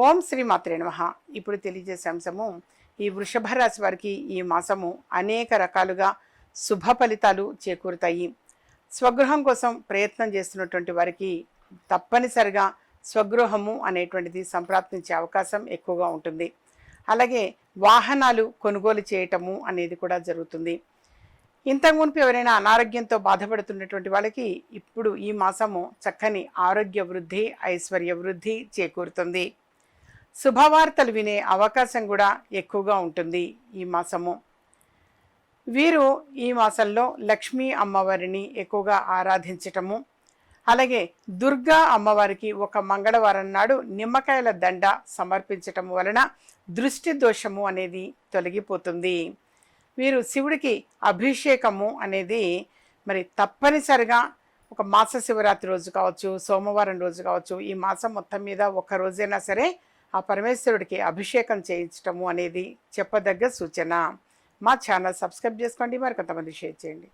ఓం శ్రీ మాత్రే నమ. ఇప్పుడు తెలియజేసే అంశము ఈ వృషభ రాశి వారికి ఈ మాసము అనేక రకాలుగా శుభ ఫలితాలు చేకూరుతాయి. స్వగృహం కోసం ప్రయత్నం చేస్తున్నటువంటి వారికి తప్పనిసరిగా స్వగృహము అనేటువంటిది సంప్రాప్తించే అవకాశం ఎక్కువగా ఉంటుంది. అలాగే వాహనాలు కొనుగోలు చేయటము అనేది కూడా జరుగుతుంది. ఇంతకు మునుపు ఎవరైనా అనారోగ్యంతో బాధపడుతున్నటువంటి వాళ్ళకి ఇప్పుడు ఈ మాసము చక్కని ఆరోగ్య వృద్ధి ఐశ్వర్య వృద్ధి చేకూరుతుంది. శుభవార్తలు వినే అవకాశం కూడా ఎక్కువగా ఉంటుంది ఈ మాసము. వీరు ఈ మాసంలో లక్ష్మీ అమ్మవారిని ఎక్కువగా ఆరాధించటము అలాగే దుర్గా అమ్మవారికి ఒక మంగళవారం నాడు నిమ్మకాయల దండ సమర్పించటం వలన దృష్టి దోషము అనేది తొలగిపోతుంది. వీరు శివుడికి అభిషేకము అనేది మరి తప్పనిసరిగా ఒక మాస శివరాత్రి రోజు కావచ్చు సోమవారం రోజు కావచ్చు ఈ మాసం మొత్తం మీద ఒక రోజైనా సరే ఆ పరమేశ్వరుడికి అభిషేకం చేయించటము అనేది చెప్పదగ్గ సూచన. మా ఛానల్ సబ్స్క్రైబ్ చేసుకోండి. మరి కొంతమంది షేర్ చేయండి.